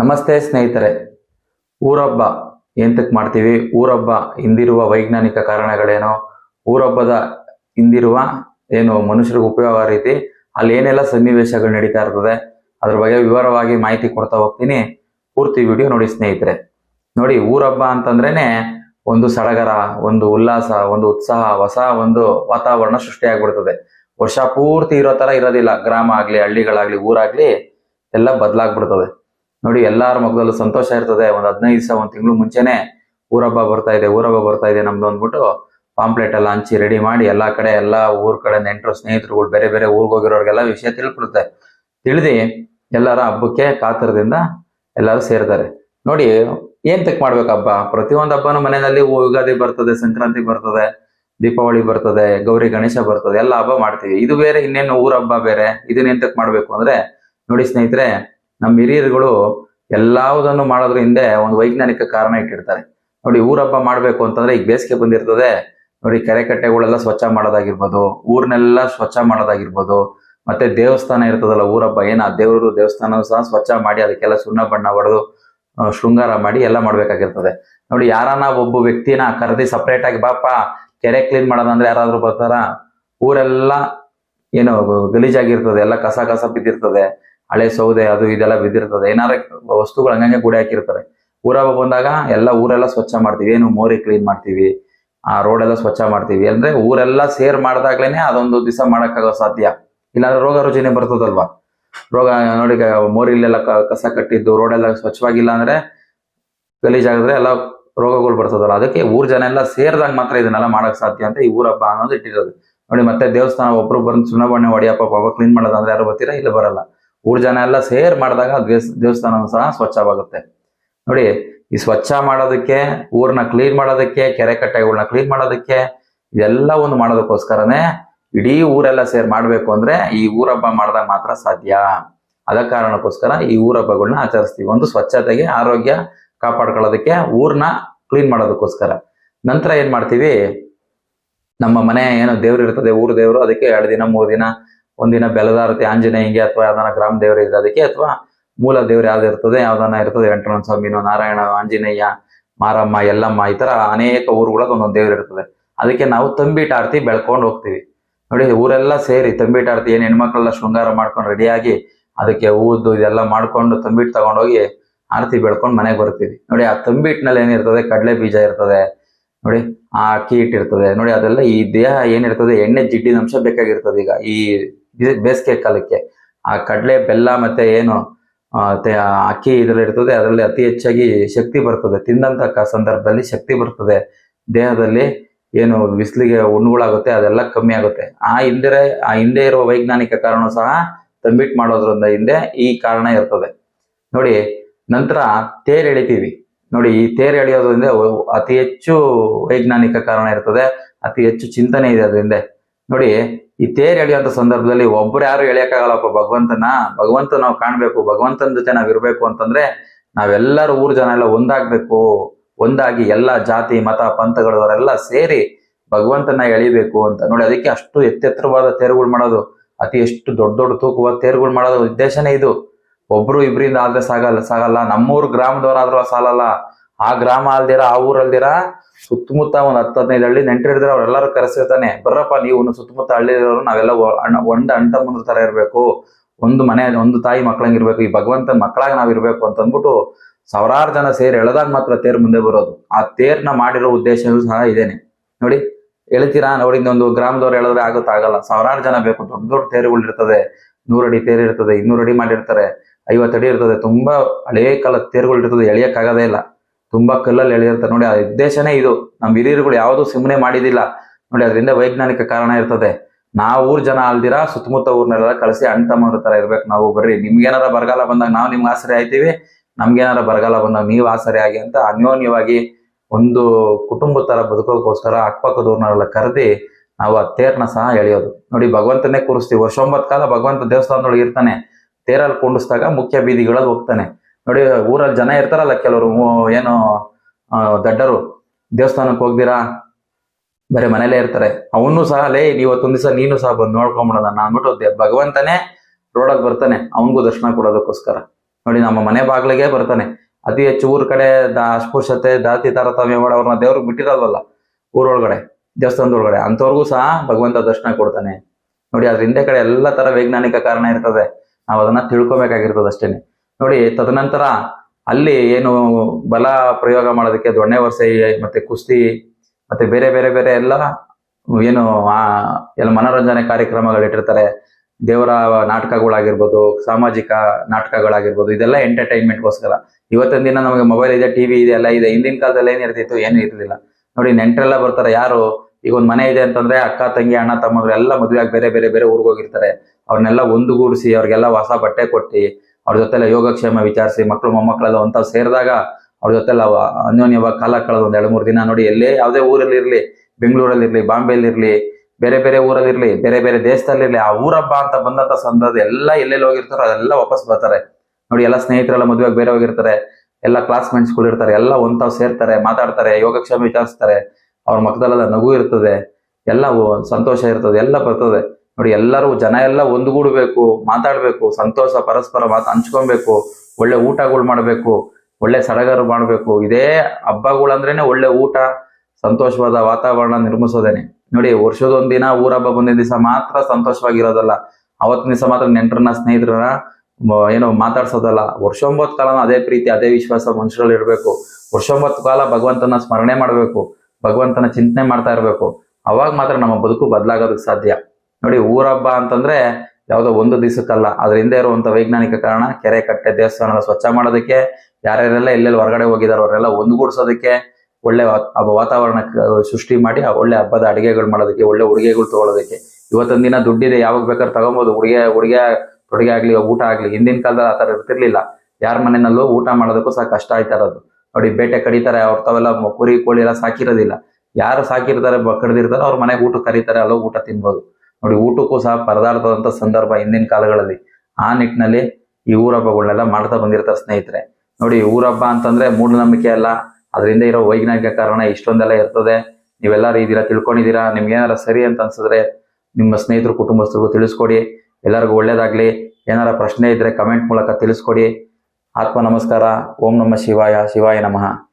ನಮಸ್ತೆ ಸ್ನೇಹಿತರೆ. ಊರಬ್ಬ ಎಂತಕ್ ಮಾಡ್ತೀವಿ? ಊರಬ್ಬ ಹಿಂದಿರುವ ವೈಜ್ಞಾನಿಕ ಕಾರಣಗಳೇನು, ಊರಬ್ಬದ ಹಿಂದಿರುವ ಏನು ಮನುಷ್ಯರಿಗೆ ಉಪಯೋಗ ರೀತಿ, ಅಲ್ಲಿ ಏನೆಲ್ಲ ಸನ್ನಿವೇಶಗಳು ನಡೀತಾ ಇರ್ತದೆ, ಅದ್ರ ಬಗ್ಗೆ ವಿವರವಾಗಿ ಮಾಹಿತಿ ಕೊಡ್ತಾ ಹೋಗ್ತೀನಿ. ಪೂರ್ತಿ ವಿಡಿಯೋ ನೋಡಿ ಸ್ನೇಹಿತರೆ. ನೋಡಿ, ಊರಬ್ಬ ಅಂತಂದ್ರೇನೆ ಒಂದು ಸಡಗರ, ಒಂದು ಉಲ್ಲಾಸ, ಒಂದು ಉತ್ಸಾಹ, ಹೊಸ ಒಂದು ವಾತಾವರಣ ಸೃಷ್ಟಿಯಾಗ್ಬಿಡ್ತದೆ. ವರ್ಷ ಪೂರ್ತಿ ಇರೋ ತರ ಇರೋದಿಲ್ಲ. ಗ್ರಾಮ ಆಗ್ಲಿ, ಹಳ್ಳಿಗಳಾಗ್ಲಿ, ಊರಾಗ್ಲಿ, ಎಲ್ಲ ಬದಲಾಗ್ಬಿಡ್ತದೆ. ನೋಡಿ, ಎಲ್ಲಾರ ಮಗದಲ್ಲೂ ಸಂತೋಷ ಇರ್ತದೆ. ಒಂದ್ ಹದಿನೈದು ದಿವಸ, ಒಂದ್ ತಿಂಗಳು ಮುಂಚೆನೆ ಊರಬ್ಬ ಬರ್ತಾ ಇದೆ, ಊರಬ್ಬ ಬರ್ತಾ ಇದೆ ನಮ್ದು ಅಂದ್ಬಿಟ್ಟು ಪಾಂಪ್ಲೆಟ್ ಎಲ್ಲ ಹಂಚಿ ರೆಡಿ ಮಾಡಿ ಎಲ್ಲಾ ಕಡೆ, ಎಲ್ಲಾ ಊರ್ ಕಡೆ ನೆಂಟರು, ಸ್ನೇಹಿತರುಗಳು, ಬೇರೆ ಬೇರೆ ಊರ್ಗೆ ಹೋಗಿರೋರ್ಗೆಲ್ಲ ವಿಷಯ ತಿಳ್ಕೊಡುತ್ತೆ. ತಿಳಿದಿ ಎಲ್ಲರ ಹಬ್ಬಕ್ಕೆ ಕಾತರದಿಂದ ಎಲ್ಲರೂ ಸೇರ್ತಾರೆ. ನೋಡಿ, ಏನ್ ತೆಕ್ ಮಾಡ್ಬೇಕು ಹಬ್ಬ? ಪ್ರತಿಯೊಂದು ಹಬ್ಬನೂ ಮನೆಯಲ್ಲಿ ಯುಗಾದಿ ಬರ್ತದೆ, ಸಂಕ್ರಾಂತಿ ಬರ್ತದೆ, ದೀಪಾವಳಿ ಬರ್ತದೆ, ಗೌರಿ ಗಣೇಶ ಬರ್ತದೆ, ಎಲ್ಲ ಹಬ್ಬ ಮಾಡ್ತೀವಿ. ಇದು ಬೇರೆ ಇನ್ನೇನು ಊರ ಹಬ್ಬ ಬೇರೆ? ಇದನ್ನ ಎಂತಕ್ ಮಾಡ್ಬೇಕು ಅಂದ್ರೆ, ನೋಡಿ ಸ್ನೇಹಿತರೆ ನಮ್ಮ ಹಿರಿಯರುಗಳು ಎಲ್ಲಾವುದನ್ನು ಮಾಡೋದ್ರ ಹಿಂದೆ ಒಂದು ವೈಜ್ಞಾನಿಕ ಕಾರಣ ಇಟ್ಟಿರ್ತಾರೆ. ನೋಡಿ ಊರ ಹಬ್ಬ ಮಾಡ್ಬೇಕು ಅಂತಂದ್ರೆ ಈಗ ಬೇಸಿಗೆ ಬಂದಿರ್ತದೆ. ನೋಡಿ, ಕೆರೆ ಕಟ್ಟೆಗಳೆಲ್ಲ ಸ್ವಚ್ಛ ಮಾಡೋದಾಗಿರ್ಬೋದು, ಊರ್ನೆಲ್ಲ ಸ್ವಚ್ಛ ಮಾಡೋದಾಗಿರ್ಬೋದು, ಮತ್ತೆ ದೇವಸ್ಥಾನ ಇರ್ತದಲ್ಲ ಊರಬ್ಬ, ಏನ ದೇವರು ದೇವಸ್ಥಾನ ಸಹ ಸ್ವಚ್ಛ ಮಾಡಿ ಅದಕ್ಕೆಲ್ಲ ಸುಣ್ಣ ಬಣ್ಣ ಹೊಡೆದು ಶೃಂಗಾರ ಮಾಡಿ ಎಲ್ಲ ಮಾಡ್ಬೇಕಾಗಿರ್ತದೆ. ನೋಡಿ, ಯಾರನ್ನ ಒಬ್ಬ ವ್ಯಕ್ತಿನ ಕರೆದಿ ಸಪ್ರೇಟ್ ಆಗಿ ಬಾಪ ಕೆರೆ ಕ್ಲೀನ್ ಮಾಡೋದಂದ್ರೆ ಯಾರಾದ್ರೂ ಬರ್ತಾರ? ಊರೆಲ್ಲ ಏನು ಗಲೀಜಾಗಿರ್ತದೆ, ಎಲ್ಲ ಕಸ ಕಸ ಬಿದ್ದಿರ್ತದೆ. ಹಳೆ ಸೌದೆ ಅದು ಇದೆಲ್ಲ ಬಿದ್ದಿರ್ತದೆ. ಏನಾರ ವಸ್ತುಗಳು ಹಂಗಂಗೆ ಗುಡಿ ಹಾಕಿರ್ತಾರೆ. ಊರ ಬಂದಾಗ ಎಲ್ಲ ಊರೆಲ್ಲ ಸ್ವಚ್ಛ ಮಾಡ್ತೀವಿ. ಏನು ಮೋರಿ ಕ್ಲೀನ್ ಮಾಡ್ತೀವಿ. ಆ ರೋಡ್ ಎಲ್ಲ ಸ್ವಚ್ಛ ಮಾಡ್ತೀವಿ. ಅಂದ್ರೆ ಊರೆಲ್ಲ ಸೇರ್ ಮಾಡ್ದಾಗ್ಲೇನೆ ಅದೊಂದು ದಿವಸ ಮಾಡೋಕ್ಕಾಗೋ ಸಾಧ್ಯ. ಇಲ್ಲಾಂದ್ರೆ ರೋಗ ರುಜಿನೆ ಬರ್ತದಲ್ವಾ? ರೋಗ ನೋಡಿ ಮೋರಿಲೆಲ್ಲ ಕಸ ಕಟ್ಟಿದ್ದು, ರೋಡೆಲ್ಲ ಸ್ವಚ್ಛವಾಗಿಲ್ಲ ಅಂದ್ರೆ ಗಲೀಜಾಗಿದ್ರೆ ಎಲ್ಲ ರೋಗಗಳು ಬರ್ತದಲ್ಲ. ಅದಕ್ಕೆ ಊರ್ ಜನ ಎಲ್ಲ ಸೇರಿದಾಗ ಮಾತ್ರ ಇದನ್ನೆಲ್ಲ ಮಾಡಕ್ ಸಾಧ್ಯ ಅಂತ ಈ ಊರಪ್ಪ ಅನ್ನೋದು ಇಟ್ಟಿರೋದು. ನೋಡಿ, ಮತ್ತೆ ದೇವಸ್ಥಾನ ಒಬ್ರು ಬಂದು ಸುಣ್ಣ ಬಣ್ಣ ಹೊಡಿಯಪ್ಪ ಪಾಪ ಕ್ಲೀನ್ ಮಾಡೋದಂದ್ರೆ ಯಾರು ಬರ್ತೀರಾ? ಇಲ್ಲ ಬರಲ್ಲ. ಊರ್ ಜನ ಎಲ್ಲ ಸೇರ್ ಮಾಡಿದಾಗ ದೇವಸ್- ದೇವಸ್ಥಾನ ಸಹ ಸ್ವಚ್ಛವಾಗುತ್ತೆ. ನೋಡಿ, ಈ ಸ್ವಚ್ಛ ಮಾಡೋದಕ್ಕೆ, ಊರ್ನ ಕ್ಲೀನ್ ಮಾಡೋದಕ್ಕೆ, ಕೆರೆ ಕಟ್ಟೆಗಳನ್ನ ಕ್ಲೀನ್ ಮಾಡೋದಕ್ಕೆ, ಇದೆಲ್ಲ ಒಂದು ಮಾಡೋದಕ್ಕೋಸ್ಕರನೇ ಇಡೀ ಊರೆಲ್ಲ ಸೇರ್ ಮಾಡ್ಬೇಕು ಅಂದ್ರೆ ಈ ಊರಬ್ಬ ಮಾಡಿದಾಗ ಮಾತ್ರ ಸಾಧ್ಯ. ಅದ ಕಾರಣಕ್ಕೋಸ್ಕರ ಈ ಊರಬ್ಬಗಳನ್ನ ಆಚರಿಸ್ತೀವಿ. ಒಂದು ಸ್ವಚ್ಛತೆಗೆ, ಆರೋಗ್ಯ ಕಾಪಾಡ್ಕೊಳ್ಳೋದಕ್ಕೆ ಊರ್ನ ಕ್ಲೀನ್ ಮಾಡೋದಕ್ಕೋಸ್ಕರ. ನಂತರ ಏನ್ ಮಾಡ್ತೀವಿ? ನಮ್ಮ ಮನೆ, ಏನೋ ದೇವ್ರು ಇರ್ತದೆ ಊರು ದೇವ್ರು, ಅದಕ್ಕೆ ಎರಡು ದಿನ, ಮೂರು ದಿನ ಒಂದಿನ ಬೆಲದಾರತಿ ಆಂಜನೇಯಂಗೆ ಅಥವಾ ಯಾವ್ದಾನ ಗ್ರಾಮ ದೇವರು ಇದ್ರೆ ಅದಕ್ಕೆ ಅಥವಾ ಮೂಲ ದೇವ್ರು ಯಾವ್ದು ಇರ್ತದೆ, ಯಾವ್ದಾನ ಇರ್ತದೆ, ವೆಂಕಟರಮಣ ಸ್ವಾಮಿನೋ ನಾರಾಯಣ, ಆಂಜನೇಯ, ಮಾರಮ್ಮ ಎಲ್ಲಮ್ಮ ಈ ತರ ಅನೇಕ ಊರುಗಳಿಗೆ ಒಂದೊಂದು ದೇವ್ರು ಇರ್ತದೆ. ಅದಕ್ಕೆ ನಾವು ತಂಬಿಟ್ ಆರತಿ ಬೆಳ್ಕೊಂಡು ಹೋಗ್ತೀವಿ. ನೋಡಿ, ಊರೆಲ್ಲ ಸೇರಿ ತಂಬಿಟ್ ಆರತಿ ಏನ್ ಹೆಣ್ಮಕ್ಳೆಲ್ಲ ಶೃಂಗಾರ ಮಾಡ್ಕೊಂಡು ರೆಡಿಯಾಗಿ ಅದಕ್ಕೆ ಊದ್ದು ಇದೆಲ್ಲ ಮಾಡ್ಕೊಂಡು ತಂಬಿಟ್ ತಗೊಂಡೋಗಿ ಆರತಿ ಬೆಳ್ಕೊಂಡು ಮನೆಗೆ ಬರ್ತೀವಿ. ನೋಡಿ, ಆ ತಂಬಿಟ್ನಲ್ಲಿ ಏನಿರ್ತದೆ, ಕಡಲೆ ಬೀಜ ಇರ್ತದೆ, ನೋಡಿ, ಆ ಅಕ್ಕಿ ಹಿಟ್ಟಿರ್ತದೆ, ನೋಡಿ, ಅದೆಲ್ಲ ಈ ದೇಹ ಏನಿರ್ತದೆ, ಎಣ್ಣೆ ಜಿಡ್ಡಿನ ಅಂಶ ಬೇಕಾಗಿರ್ತದೆ ಈಗ ಈ ಬೇಸಿಗೆ ಕಾಲಕ್ಕೆ. ಆ ಕಡಲೆ, ಬೆಲ್ಲ ಮತ್ತೆ ಏನು ಅಕ್ಕಿ ಇದರಲ್ಲಿ ಇರ್ತದೆ, ಅದರಲ್ಲಿ ಅತಿ ಹೆಚ್ಚಾಗಿ ಶಕ್ತಿ ಬರ್ತದೆ. ತಿಂದಂತ ಸಂದರ್ಭದಲ್ಲಿ ಶಕ್ತಿ ಬರ್ತದೆ. ದೇಹದಲ್ಲಿ ಏನು ಬಿಸಿಲಿಗೆ ಉಣ್ಣುಗಳಾಗುತ್ತೆ, ಅದೆಲ್ಲ ಕಮ್ಮಿ ಆಗುತ್ತೆ. ಆ ಹಿಂದೆ ಆ ಹಿಂದೆ ಇರುವ ವೈಜ್ಞಾನಿಕ ಕಾರಣ ಸಹ ತಂಬಿಟ್ ಮಾಡೋದ್ರಿಂದ ಹಿಂದೆ ಈ ಕಾರಣ ಇರ್ತದೆ. ನೋಡಿ, ನಂತರ ತೇರ್ ಎಳಿತೀವಿ. ನೋಡಿ, ಈ ತೇರ್ ಎಳೆಯೋದ್ರಿಂದ ಅತಿ ಹೆಚ್ಚು ವೈಜ್ಞಾನಿಕ ಕಾರಣ ಇರ್ತದೆ, ಅತಿ ಹೆಚ್ಚು ಚಿಂತನೆ ಇದೆ ಅದರಿಂದ. ನೋಡಿ ಈ ತೇರ್ ಎಳೆಯುವಂತ ಸಂದರ್ಭದಲ್ಲಿ ಒಬ್ರು ಯಾರು ಎಳೆಯಕ್ಕಾಗಲ್ಲಪ್ಪ ಭಗವಂತನ. ಭಗವಂತ ನಾವು ಕಾಣ್ಬೇಕು, ಭಗವಂತನ ಜೊತೆ ನಾವ್ ಇರ್ಬೇಕು ಅಂತಂದ್ರೆ ನಾವೆಲ್ಲರೂ ಊರ್ ಜನ ಎಲ್ಲ ಒಂದಾಗ್ಬೇಕು. ಒಂದಾಗಿ ಎಲ್ಲ ಜಾತಿ, ಮತ, ಪಂಥಗಳವರೆಲ್ಲ ಸೇರಿ ಭಗವಂತನ ಎಳಿಬೇಕು ಅಂತ. ನೋಡಿ, ಅದಕ್ಕೆ ಅಷ್ಟು ಎತ್ತೆತ್ತರವಾದ ತೇರುಗಳು ಮಾಡೋದು, ಅತಿ ಎಷ್ಟು ದೊಡ್ಡ ದೊಡ್ಡ ತೂಕವಾದ ತೇರುಗಳು ಮಾಡೋದು ಉದ್ದೇಶನೇ ಇದು. ಒಬ್ರು ಇಬ್ರಿಂದ ಆದ್ರೆ ಸಾಗಲ್ಲ ಸಾಗಲ್ಲ. ನಮ್ಮೂರು ಗ್ರಾಮದವರಾದ್ರೂ ಸಾಲಲ್ಲ. ಆ ಗ್ರಾಮ ಅಲ್ದಿರ, ಆ ಊರಲ್ದಿರ ಸುತ್ತಮುತ್ತ ಒಂದ್ ಹತ್ತು ಹದಿನೈದು ಹಳ್ಳಿ ನೆಂಟರಿದ್ರೆ ಅವ್ರೆಲ್ಲರೂ ಕರೆಸಿರ್ತಾನೆ ಬರ್ರಪ್ಪ, ನೀವು ಸುತ್ತಮುತ್ತ ಹಳ್ಳಿ ಇರೋರು, ನಾವೆಲ್ಲ ಒಂದ್ ಅಂಟ ಮುಂದ್ರ ತರ ಇರ್ಬೇಕು. ಒಂದು ಮನೆ, ಒಂದು ತಾಯಿ ಮಕ್ಳಂಗ್ ಇರ್ಬೇಕು. ಈ ಭಗವಂತನ ಮಕ್ಕಳಾಗ ನಾವ್ ಇರ್ಬೇಕು ಅಂತ ಅಂದ್ಬಿಟ್ಟು ಸಾವಿರಾರು ಜನ ಸೇರಿ ಎಳೆದಾಗ ಮಾತ್ರ ತೇರ್ ಮುಂದೆ ಬರೋದು. ಆ ತೇರ್ನ ಮಾಡಿರೋ ಉದ್ದೇಶ ಸಹ ಇದೇನೆ. ನೋಡಿ, ಎಳಿತೀರಾ? ನೋಡಿ ಒಂದು ಗ್ರಾಮದವ್ರು ಹೇಳಿದ್ರೆ ಆಗುತ್ತಾಗಲ್ಲ ಸಾವಿರಾರು ಜನ ಬೇಕು. ದೊಡ್ಡ ದೊಡ್ಡ ತೇರುಗಳು ಇರ್ತದೆ. ನೂರಡಿ ತೇರು ಇರ್ತದೆ, ಇನ್ನೂರು ಅಡಿ ಮಾಡಿರ್ತಾರೆ. ಐವತ್ತು ಅಡಿ ಇರ್ತದೆ. ತುಂಬಾ ಹಳೇ ಕಾಲದ ತೇರುಗಳು ಇರ್ತದೆ. ಎಳಿಯಕ್ಕಾಗದೇ ಇಲ್ಲ. ತುಂಬಾ ಕಲ್ಲಲ್ಲಿ ಎಳೆದಿರ್ತಾರೆ ನೋಡಿ, ಆ ಉದ್ದೇಶನೇ ಇದು. ನಮ್ಮ ಹಿರಿಯರುಗಳು ಯಾವುದು ಸುಮ್ಮನೆ ಮಾಡಿದಿಲ್ಲ. ನೋಡಿ, ಅದರಿಂದ ವೈಜ್ಞಾನಿಕ ಕಾರಣ ಇರ್ತದೆ. ನಾವು ಊರ್ ಜನ ಅಲ್ದಿರಾ, ಸುತ್ತಮುತ್ತ ಊರ್ನೆಲ್ಲ ಕಳಿಸಿ ಅಣ್ಣ ತಮ್ಮರ ತರ ಇರ್ಬೇಕು. ನಾವು ಬರ್ರಿ, ನಿಮ್ಗೇನಾರ ಬರಗಾಲ ಬಂದಾಗ ನಾವು ನಿಮ್ಗೆ ಆಸರೆ ಆಯ್ತೀವಿ, ನಮ್ಗೇನಾರ ಬರಗಾಲ ಬಂದಾಗ ನೀವು ಆಸರೆ ಆಗಿ ಅಂತ ಅನ್ಯೋನ್ಯವಾಗಿ ಒಂದು ಕುಟುಂಬದ ತರ ಬದುಕೋಕ್ಕೋಸ್ಕರ ಅಕ್ಕಪಕ್ಕದವ್ರನ್ನೆಲ್ಲ ಕರೆದಿ ನಾವು ಆ ತೇರ್ನ ಸಹ ಎಳೆಯೋದು. ನೋಡಿ ಭಗವಂತನೇ ಕೂರಿಸ್ತೀವಿ. ವರ್ಷೊಂಬತ್ ಕಾಲ ಭಗವಂತ ದೇವಸ್ಥಾನದೊಳಗೆ ಇರ್ತಾನೆ. ತೇರಲ್ಲಿ ಕುಂಡಿಸ್ದಾಗ ಮುಖ್ಯ ಬೀದಿಗಳಲ್ಲಿ ಹೋಗ್ತಾನೆ. ನೋಡಿ, ಊರಲ್ಲಿ ಜನ ಇರ್ತಾರಲ್ಲ ಕೆಲವರು ಏನು ದಡ್ಡರು, ದೇವಸ್ಥಾನಕ್ಕೆ ಹೋಗ್ದಿರಾ? ಬರೀ ಮನೇಲೇ ಇರ್ತಾರೆ. ಅವನು ಸಹ, ಲೇ ಇವತ್ತೊಂದ್ ದಿವಸ ನೀನು ಸಹ ಬಂದು ನೋಡ್ಕೊಂಬಿಡೋಣ. ಅಂದ್ಬಿಟ್ಟು ಭಗವಂತನೇ ರೋಡಲ್ಲಿ ಬರ್ತಾನೆ. ಅವನಿಗೂ ದರ್ಶನ ಕೊಡೋದಕ್ಕೋಸ್ಕರ. ನೋಡಿ, ನಮ್ಮ ಮನೆ ಬಾಗಿಲಿಗೆ ಬರ್ತಾನೆ. ಅತಿ ಹೆಚ್ಚು ಊರ್ ಕಡೆ ದಾ, ಅಸ್ಪೃಶ್ಯತೆ, ಜಾತಿ, ತಾರತಮ್ಯ ಮಾಡೋರ್ನ ದೇವ್ರಿಗೆ ಬಿಟ್ಟಿರಲ್ವಲ್ಲ ಊರೊಳಗಡೆ ದೇವಸ್ಥಾನದ ಒಳಗಡೆ ಅಂಥವ್ರಿಗೂ ಸಹ ಭಗವಂತ ದರ್ಶನ ಕೊಡ್ತಾನೆ. ನೋಡಿ ಅದ್ರ ಹಿಂದೆ ಕಡೆ ಎಲ್ಲ ತರ ವೈಜ್ಞಾನಿಕ ಕಾರಣ ಇರ್ತದೆ. ನಾವು ಅದನ್ನ ತಿಳ್ಕೊಬೇಕಾಗಿರ್ತದೆ ಅಷ್ಟೇನೆ. ನೋಡಿ, ತದನಂತರ ಅಲ್ಲಿ ಏನು ಬಲ ಪ್ರಯೋಗ ಮಾಡೋದಕ್ಕೆ ದೊಣ್ಣೆ ವರ್ಷೆ ಮತ್ತೆ ಕುಸ್ತಿ, ಮತ್ತೆ ಬೇರೆ ಬೇರೆ ಬೇರೆ ಎಲ್ಲ ಏನು, ಆ, ಎಲ್ಲ ಮನೋರಂಜನೆ ಕಾರ್ಯಕ್ರಮಗಳು ಇಟ್ಟಿರ್ತಾರೆ. ದೇವರ ನಾಟಕಗಳಾಗಿರ್ಬೋದು, ಸಾಮಾಜಿಕ ನಾಟಕಗಳಾಗಿರ್ಬೋದು, ಇದೆಲ್ಲ ಎಂಟರ್ಟೈನ್ಮೆಂಟ್ಗೋಸ್ಕರ ಇವತ್ತಿನ ದಿನ ನಮಗೆ ಮೊಬೈಲ್ ಇದೆ ಟಿವಿ ಇದೆ, ಎಲ್ಲ ಇದೆ. ಹಿಂದಿನ ಕಾಲದಲ್ಲಿ ಏನು ಇರ್ತಿತ್ತು? ಏನು ಇರ್ಲಿಲ್ಲ ನೋಡಿ, ನೆಂಟರೆಲ್ಲ ಬರ್ತಾರೆ, ಯಾರು? ಈಗ ಒಂದ್ ಮನೆ ಇದೆ ಅಂತಂದ್ರೆ ಅಕ್ಕ, ತಂಗಿ, ಅಣ್ಣ ತಮ್ಮ ಎಲ್ಲ ಮದುವೆ ಆಗಿ ಬೇರೆ ಬೇರೆ ಬೇರೆ ಊರಿಗೆ ಹೋಗಿರ್ತಾರೆ. ಅವ್ರನ್ನೆಲ್ಲ ಒಂದುಗೂಡಿಸಿ, ಅವ್ರಿಗೆಲ್ಲ ಹೊಸ ಬಟ್ಟೆ ಕೊಟ್ಟು ಅವ್ರ ಜೊತೆಲ್ಲ ಯೋಗಕ್ಷೇಮ ವಿಚಾರಿಸಿ ಮಕ್ಕಳು ಮೊಮ್ಮಕ್ಕಳೆಲ್ಲ ಅಂತ ಸೇರಿದಾಗ ಅವ್ರ ಜೊತೆಲ್ಲ ಅನ್ಯೋನ್ಯವಾಗಿ ಕಾಲ ಕಳೆದ ಒಂದ್ ಎರಡು ಮೂರು ದಿನ ನೋಡಿ ಎಲ್ಲೇ ಯಾವುದೇ ಊರಲ್ಲಿ ಇರ್ಲಿ, ಬೆಂಗಳೂರಲ್ಲಿ ಇರ್ಲಿ ಬಾಂಬೆಲಿ ಇರ್ಲಿ, ಬೇರೆ ಬೇರೆ ಊರಲ್ಲಿ ಇರ್ಲಿ, ಬೇರೆ ಬೇರೆ ದೇಶದಲ್ಲಿ ಇರ್ಲಿ, ಆ ಊರಬ್ಬ ಅಂತ ಬಂದಂತ ಸಂದರ್ಭ ಎಲ್ಲ ಎಲ್ಲೆಲ್ಲಿ ಹೋಗಿರ್ತಾರೋ ಅದೆಲ್ಲ ವಾಪಸ್ ಬರ್ತಾರೆ. ನೋಡಿ ಎಲ್ಲ ಸ್ನೇಹಿತರೆಲ್ಲ ಮದುವೆಗೆ ಬೇರೆ ಹೋಗಿರ್ತಾರೆ, ಎಲ್ಲ ಕ್ಲಾಸ್ಮೇಟ್ಸ್ಗಳು ಇರ್ತಾರೆ, ಎಲ್ಲ ಒಂತಾವ್ ಸೇರ್ತಾರೆ, ಮಾತಾಡ್ತಾರೆ, ಯೋಗಕ್ಷೇಮ ವಿಚಾರಿಸ್ತಾರೆ, ಅವ್ರ ಮಕ್ಕದಲ್ಲೆಲ್ಲ ನಗು ಇರ್ತದೆ, ಎಲ್ಲ ಸಂತೋಷ ಇರ್ತದೆ, ಎಲ್ಲ ಬರ್ತದೆ. ನೋಡಿ, ಎಲ್ಲರೂ ಜನ ಎಲ್ಲ ಒಂದುಗೂಡ್ಬೇಕು, ಮಾತಾಡ್ಬೇಕು, ಸಂತೋಷ, ಪರಸ್ಪರ ಮಾತು ಹಂಚ್ಕೊಬೇಕು, ಒಳ್ಳೆ ಊಟಗಳು ಮಾಡ್ಬೇಕು, ಒಳ್ಳೆ ಸಡಗರು ಮಾಡ್ಬೇಕು. ಇದೇ ಹಬ್ಬಗಳಂದ್ರೇನೆ ಒಳ್ಳೆ ಊಟ, ಸಂತೋಷವಾದ ವಾತಾವರಣ ನಿರ್ಮಿಸೋದೇನೆ. ನೋಡಿ, ವರ್ಷದೊಂದ್ ದಿನ ಊರ ಹಬ್ಬ ಬಂದಿದ್ದ ದಿವಸ ಮಾತ್ರ ಸಂತೋಷವಾಗಿರೋದಲ್ಲ. ಅವತ್ತಿನ ದಿವಸ ಮಾತ್ರ ನೆಂಟರನ್ನ, ಸ್ನೇಹಿತರನ್ನ ಏನು ಮಾತಾಡ್ಸೋದಲ್ಲ. ವರ್ಷೊಂಬತ್ತು ಕಾಲನ ಅದೇ ಪ್ರೀತಿ, ಅದೇ ವಿಶ್ವಾಸ ಮನುಷ್ಯರಲ್ಲಿ ಇರಬೇಕು. ವರ್ಷೊಂಬತ್ತು ಕಾಲ ಭಗವಂತನ ಸ್ಮರಣೆ ಮಾಡಬೇಕು, ಭಗವಂತನ ಚಿಂತನೆ ಮಾಡ್ತಾ ಇರಬೇಕು. ಅವಾಗ ಮಾತ್ರ ನಮ್ಮ ಬದುಕು ಬದಲಾಗೋದಕ್ಕೆ ಸಾಧ್ಯ. ನೋಡಿ ಊರಬ್ಬ ಅಂತಂದ್ರೆ ಯಾವುದೋ ಒಂದು ದಿವಸಕ್ಕಲ್ಲ ಅದ್ರ ಹಿಂದೆ ಇರುವಂತ ವೈಜ್ಞಾನಿಕ ಕಾರಣ ಕೆರೆ ಕಟ್ಟೆ ದೇವಸ್ಥಾನ ಸ್ವಚ್ಛ ಮಾಡೋದಕ್ಕೆ ಯಾರ್ಯಾರೆಲ್ಲ ಎಲ್ಲೆಲ್ಲಿ ಹೊರಗಡೆ ಹೋಗಿದಾರೋ ಅವರೆಲ್ಲ ಒಂದುಗೂಡಿಸೋದಕ್ಕೆ ಒಳ್ಳೆ ವಾತಾವರಣ ಸೃಷ್ಟಿ ಮಾಡಿ ಒಳ್ಳೆ ಹಬ್ಬದ ಅಡಿಗೆಗಳು ಮಾಡೋದಕ್ಕೆ, ಒಳ್ಳೆ ಉಡುಗೆಗಳು ತಗೊಳ್ಳೋದಕ್ಕೆ ಇವತ್ತಿನ ದಿನ ದುಡ್ಡಿದೆ, ಯಾವಾಗ ಬೇಕಾದ್ರೆ ತಗೊಬೋದು. ಉಡುಗೆ ಉಡುಗೆ, ತೊಡುಗೆ ಆಗ್ಲಿ, ಊಟ ಆಗ್ಲಿ. ಹಿಂದಿನ ಕಾಲದಲ್ಲಿ ಆ ತರ ಇರ್ತಿರ್ಲಿಲ್ಲ. ಯಾರ ಮನೆಯಲ್ಲೂ ಊಟ ಮಾಡೋದಕ್ಕೂ ಸಹ ಕಷ್ಟ ಆಯ್ತಾ ಇರೋದು. ನೋಡಿ ಬೇಟೆ ಕಡಿತಾರೆ, ಅವ್ರ ತಾವೆಲ್ಲ ಕುರಿ, ಕೋಳಿ ಎಲ್ಲ ಸಾಕಿರೋದಿಲ್ಲ. ಯಾರು ಸಾಕಿರ್ತಾರೆ ಕಡ್ದಿರ್ತಾರೆ ಅವ್ರ ಮನೆಗೆ ಊಟ ಕರೀತಾರೆ ಅಲ್ಲೋ ಊಟ ತಿನ್ಬೋದು. ನೋಡಿ, ಊಟಕ್ಕೂ ಸಹ ಪರದಾಡ್ತದಂತ ಸಂದರ್ಭ ಹಿಂದಿನ ಕಾಲಗಳಲ್ಲಿ. ಆ ನಿಟ್ಟಿನಲ್ಲಿ ಈ ಊರಬ್ಬಗಳನ್ನೆಲ್ಲ ಮಾಡ್ತಾ ಬಂದಿರ್ತಾರೆ ಸ್ನೇಹಿತರೆ. ನೋಡಿ ಊರಬ್ಬ ಅಂತಂದ್ರೆ ಮೂಢನಂಬಿಕೆ ಅಲ್ಲ. ಅದರಿಂದ ಇರೋ ವೈಜ್ಞಾನಿಕ ಕಾರಣ ಇಷ್ಟೊಂದೆಲ್ಲ ಇರ್ತದೆ. ನೀವೆಲ್ಲರೂ ಇದ್ದೀರಾ ತಿಳ್ಕೊಂಡಿದ್ದೀರಾ? ನಿಮ್ಗೆ ಏನಾರ ಸರಿ ಅಂತ ಅನ್ಸಿದ್ರೆ ನಿಮ್ಮ ಸ್ನೇಹಿತರು, ಕುಟುಂಬಸ್ಥರಿಗೂ ತಿಳಿಸ್ಕೊಡಿ. ಎಲ್ಲರಿಗೂ ಒಳ್ಳೇದಾಗ್ಲಿ. ಏನಾರ ಪ್ರಶ್ನೆ ಇದ್ರೆ ಕಮೆಂಟ್ ಮೂಲಕ ತಿಳಿಸ್ಕೊಡಿ. ಆತ್ಮ ನಮಸ್ಕಾರ. ಓಂ ನಮ ಶಿವಾಯ. ಶಿವಾಯ ನಮಃ.